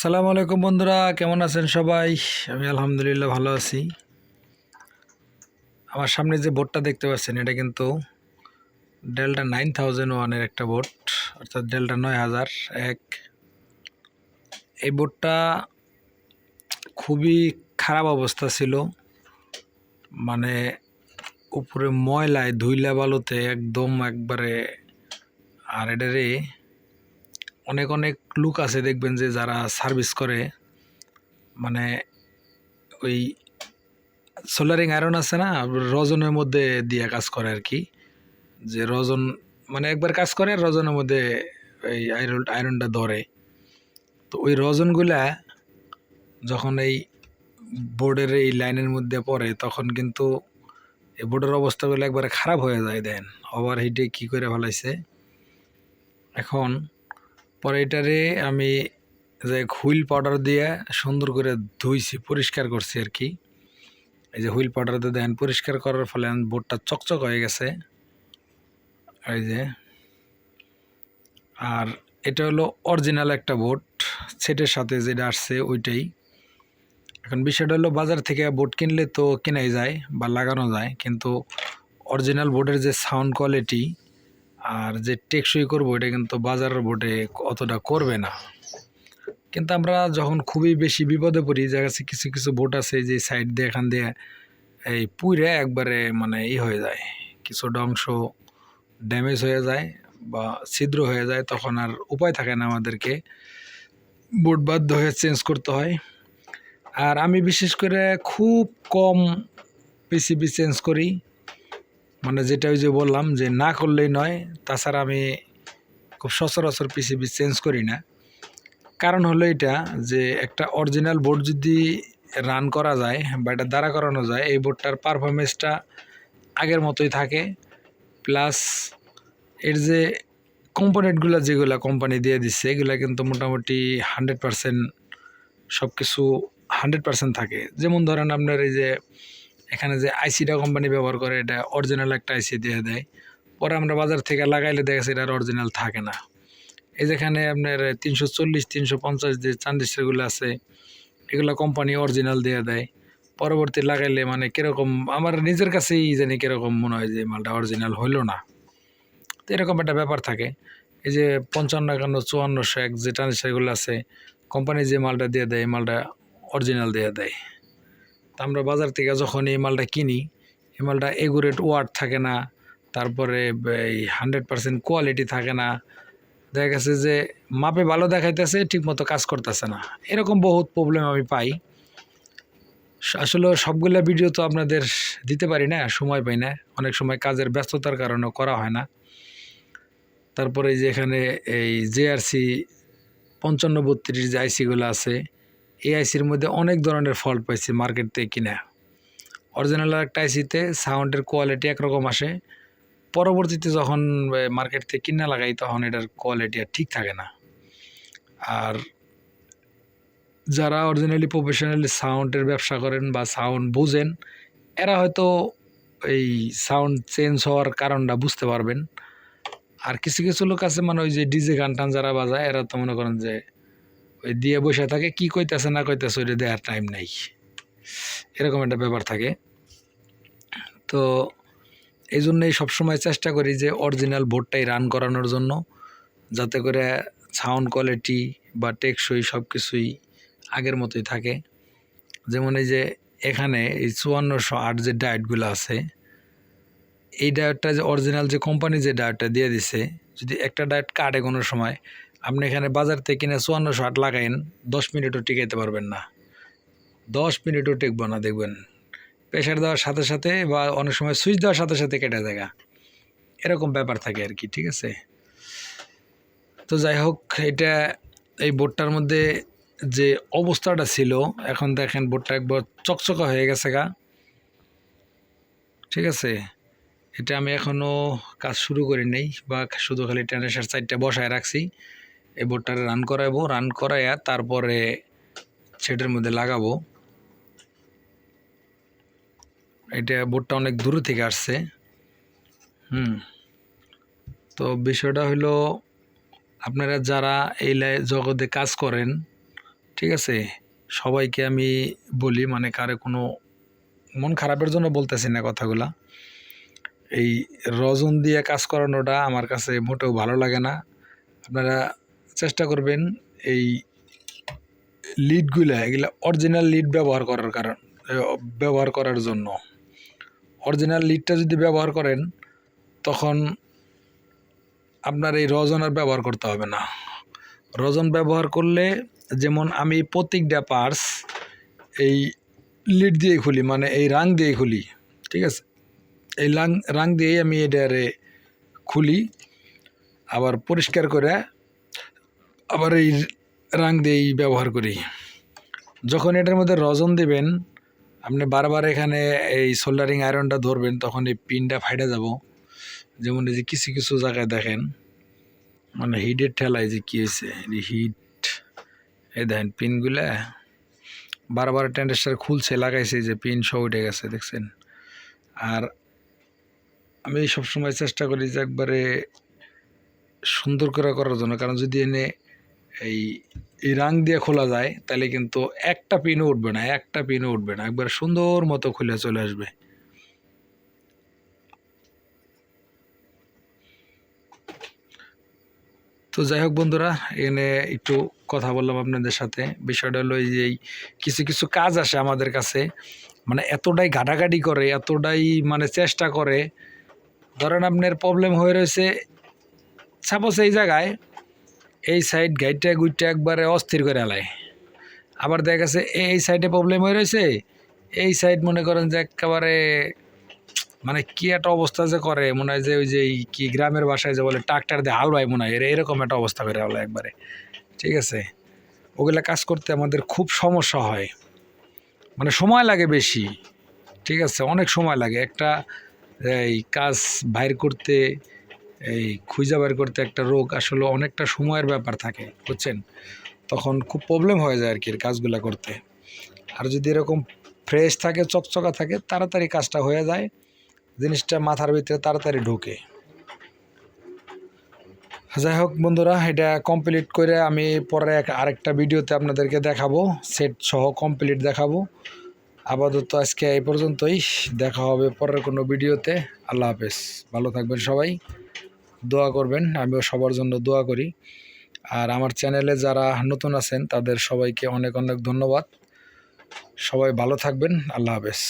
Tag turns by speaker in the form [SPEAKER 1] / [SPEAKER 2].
[SPEAKER 1] আসসালামু আলাইকুম বন্ধুরা, কেমন আছেন সবাই? আমি আলহামদুলিল্লাহ ভালো আছি। আমার সামনে যে বোটটা দেখতে পাচ্ছেন, এটা কিন্তু ডেল্টা নাইন থাউজেন্ড ওয়ানের একটা বোট অর্থাৎ ডেল্টা নয় হাজার এক। এই বোটটা খুবই খারাপ অবস্থা ছিল। মানে উপরে ময়লায় ধুইলা বালুতে একদম একবারে আর এটারে অনেক অনেক লুক আছে দেখবেন যে যারা সার্ভিস করে। মানে ওই সোলারিং আয়রন আছে না, রজনের মধ্যে দিয়ে কাজ করে আর কি যে রজন মানে একবার কাজ করে, রজনের মধ্যে এই আয়রন আয়রনটা ধরে। তো ওই রজনগুলা যখন এই বোর্ডের এই লাইনের মধ্যে পড়ে, তখন কিন্তু এই বোর্ডের অবস্থাগুলো একবারে খারাপ হয়ে যায় দেন। ওভার হিটে কী করে ফেলাইছে? এখন পরে এটারে আমি যে হুইল পাউডার দিয়ে সুন্দর করে ধুইছি, পরিষ্কার করছি আর কি এই যে হুইল পাউডার দিয়ে দেন পরিষ্কার করার ফলে বোর্ডটা চকচক হয়ে গেছে। এই যে। আর এটা হলো অরিজিনাল একটা বোট, সেটের সাথে যেটা আসছে ওইটাই। এখন বিষয়টা হলো বাজার থেকে বোট কিনলে তো কেনাই যায় বা লাগানো যায়, কিন্তু অরিজিনাল বোর্ডের যে সাউন্ড কোয়ালিটি আর যে টেকসই করব, এটা কিন্তু বাজারের বোটে অতটা করবে না। কিন্তু আমরা যখন খুবই বেশি বিপদে পড়ি, দেখা কাছে কিছু কিছু বোট আছে যে সাইড দিয়ে, এখান দিয়ে এই পুইরে একবারে মানে ই হয়ে যায় কিছুটা অংশ ড্যামেজ হয়ে যায় বা ছিদ্র হয়ে যায়, তখন আর উপায় থাকে না আমাদেরকে। বোট বাধ্য হয়ে চেঞ্জ করতে হয়। আর আমি বিশেষ করে খুব কম পিসিবি চেঞ্জ করি। মানে যেটা ওই যে বললাম যে না করলেই নয়, তাছাড়া আমি খুব সচরাচর পিসিবি চেঞ্জ করি না। কারণ হলো এটা যে একটা অরিজিনাল বোর্ড যদি রান করা যায় বা এটা দাঁড়া করানো যায়, এই বোর্ডটার পারফরমেন্সটা আগের মতোই থাকে। প্লাস এর যে কম্পোনেন্টগুলো যেগুলো কোম্পানি দিয়ে দিচ্ছে, এগুলো কিন্তু মোটামুটি হান্ড্রেড পারসেন্ট সব কিছু হান্ড্রেড পারসেন্ট থাকে। যেমন ধরেন আপনার এই যে এখানে যে আইসিটা কোম্পানি ব্যবহার করে, এটা অরিজিনাল একটা আইসি দিয়ে দেয়। পরে আমরা বাজার থেকে লাগাইলে দেখা যাচ্ছে এটা অরিজিনাল থাকে না। এই যেখানে আপনার তিনশো চল্লিশ, তিনশো পঞ্চাশ যে চান্দিস্টারগুলো আছে, এগুলো কোম্পানি অরিজিনাল দিয়ে দেয়। পরবর্তী লাগাইলে মানে কীরকম, আমার নিজের কাছেই জানি কীরকম মনে হয় যে মালটা অরিজিনাল হইল না। তো এরকম একটা ব্যাপার থাকে। এই যে পঞ্চান্ন, একান্ন, চুয়ান্নশো এক যে ট্রানজিস্টারগুলো আছে কোম্পানি যে মালটা দিয়ে দেয় মালটা অরিজিনাল দিয়ে দেয়। তা আমরা বাজার থেকে যখন এই মালটা কিনি, এই মালটা এগুরেট ওয়ার্ড থাকে না, তারপরে এই হান্ড্রেড পার্সেন্ট কোয়ালিটি থাকে না, দেখা গেছে যে মাপে ভালো দেখাইতেছে, ঠিকমতো কাজ করতেছে না। এরকম বহুত প্রবলেম আমি পাই। আসলে সবগুলা ভিডিও তো আপনাদের দিতে পারি না, সময় পাই না। অনেক সময় কাজের ব্যস্ততার কারণে করা হয় না। তারপরে যে এখানে এই জেআরসি পঞ্চান্ন বত্রিশ যে আইসিগুলো আছে এই আইসির মধ্যে অনেক ধরনের ফল্ট পাইছি মার্কেট থেকে কিনা। অরিজিনাল একটা আইসিতে সাউন্ডের কোয়ালিটি একরকম আসে। পরবর্তীতে যখন মার্কেট থেকে কিনা লাগাই, তখন এটার কোয়ালিটি আর ঠিক থাকে না। আর যারা অরিজিনালি প্রফেশনালি সাউন্ডের ব্যবসা করেন বা সাউন্ড বুঝেন, এরা হয়তো এই সাউন্ড চেঞ্জ হওয়ার কারণটা বুঝতে পারবেন। আর কিছু কিছু লোক আছে মানে ওই যে ডিজে গান টান যারা বাজায়, এরা তো মনে করেন যে ওই দিয়ে বসে থাকে, কি কইতেছে না কইতেছে ওইটা দেওয়ার টাইম নাই। এরকম একটা ব্যাপার থাকে। তো এই জন্যই সবসময় চেষ্টা করি যে অরিজিনাল বোর্ডটাই রান করানোর জন্য, যাতে করে সাউন্ড কোয়ালিটি বা টেকসই সব কিছুই আগের মতোই থাকে। যেমন এই যে এখানে এই চুয়ান্নশো আট যে ডায়েটগুলো আছে, এই ডায়েটটা যে অরিজিনাল যে কোম্পানি যে ডায়েটটা দিয়ে দিছে, যদি একটা ডায়েট কাটে কোনো সময় আপনি এখানে বাজার থেকে কিনে চুয়ান্নশো আট লাগাইন, দশ মিনিটও টিকাইতে পারবেন না। দশ মিনিটও টিকবো না, দেখবেন। প্রেশার দেওয়ার সাথে সাথে বা অনেক সময় সুইচ দেওয়ার সাথে সাথে কেটে দেখা এরকম ব্যাপার থাকে আর কি, ঠিক আছে? তো যাই হোক, এটা এই বোর্ডটার মধ্যে যে অবস্থাটা ছিল, এখন দেখেন বোর্ডটা একবার চকচকা হয়ে গেছে গা। ঠিক আছে? এটা আমি এখনও কাজ শুরু করি নেই, বা শুধু খালি ট্যানেসার সাইডটা বসায় রাখছি। এই বোর্ডটারে রান করাইবো রান করাইয়া তারপরে সেটার মধ্যে লাগাবো। এটা বোর্ডটা অনেক দূর থেকে আসছে। হুম। তো বিষয়টা হলো আপনারা যারা এই জগতে কাজ করেন, ঠিক আছে? সবাইকে আমি বলি মানে কারে কোনো মন খারাপের জন্য বলতেছি না কথাগুলা। এই রজন দিয়ে কাজ করানোটা আমার কাছে মোটেও ভালো লাগে না। আপনারা চেষ্টা করবেন এই লিডগুলা এগুলা অরিজিনাল লিড ব্যবহার করার কারণ ব্যবহার করার জন্য। অরিজিনাল লিডটা যদি ব্যবহার করেন, তখন আপনার এই রজন আর ব্যবহার করতে হবে না। রজন ব্যবহার করলে যেমন আমি প্রত্যেকটা পার্স এই লিড দিয়ে খুলি মানে এই রাং দিয়ে খুলি, ঠিক আছে? এই রাং রাং দিয়েই আমি এটারে খুলি, আবার পরিষ্কার করে আবার এই রাং দিয়েই ব্যবহার করি। যখন এটার মধ্যে রজন দেবেন, আপনি বারবার এখানে এই সোল্ডারিং আয়রনটা ধরবেন, তখন এই পিনটা ফাইটে যাব। যেমন এই যে কিছু কিছু জায়গায় দেখেন মানে হিটের ঠেলায় যে কী হয়েছে হিট এই দেখেন পিনগুলা, বারবার টেন্ডেস্টার খুলছে, লাগাইছে যে পিন সব উঠে গেছে, দেখছেন? আর আমি সবসময় চেষ্টা করি যে একবারে সুন্দর করে করার জন্য, কারণ যদি এনে এই এই রাং দিয়ে খোলা যায়, তাহলে কিন্তু একটা পিনও উঠবে না, একটা পিনও উঠবে না, একবার সুন্দর মতো খুলে চলে আসবে। তো যাই হোক বন্ধুরা, এখানে একটু কথা বললাম আপনাদের সাথে। বিষয়টা হলো যে কিছু কিছু কাজ আসে আমাদের কাছে মানে এতটাই ঘাটাঘাটি করে, এতটাই মানে চেষ্টা করে। ধরেন আপনার প্রবলেম হয়ে রয়েছে সাপোজ এই জায়গায় এই সাইড গাইডটা গুইডটা একবারে অস্থির করে আলায় আবার দেখা গেছে এই সাইডে প্রবলেম হয়ে রয়েছে। এই সাইড মনে করেন যে একেবারে মানে কি একটা অবস্থা যে করে, মনে হয় যে ওই যে কি গ্রামের বাসায় যে বলে ট্রাক্টার দিয়ে হাল বাই মনে হয়, এর- এরকম একটা অবস্থা করে আলো একবারে। ঠিক আছে? ওগুলা কাজ করতে আমাদের খুব সমস্যা হয়। মানে সময় লাগে বেশি। ঠিক আছে? অনেক সময় লাগে। একটা, এই কাজ বাইর করতে এই খুঁজা বের করতে একটা রোগ আসলে অনেকটা সময়ের ব্যাপার থাকে, বুঝছেন? তখন খুব প্রবলেম হয়ে যায় আর কি কাজগুলো করতে। আর যদি এরকম ফ্রেশ থাকে, চকচকা থাকে, তাড়াতাড়ি কাজটা হয়ে যায়, জিনিসটা মাথার ভিতরে তাড়াতাড়ি ঢোকে। যাই হোক বন্ধুরা, এটা কমপ্লিট করে আমি পরে এক আরেকটা ভিডিওতে আপনাদেরকে দেখাবো সেট সহ কমপ্লিট দেখাবো। আপাতত আজকে এই পর্যন্তই, দেখা হবে পরের কোনো ভিডিওতে। আল্লাহ হাফেজ। ভালো থাকবেন সবাই। দোয়া করবেন, আমিও সবার জন্য দোয়া করি। আর আমার চ্যানেলে যারা নতুন আছেন, তাদের সবাইকে অনেক অনেক ধন্যবাদ। সবাই ভালো থাকবেন, আল্লাহ হাফেজ।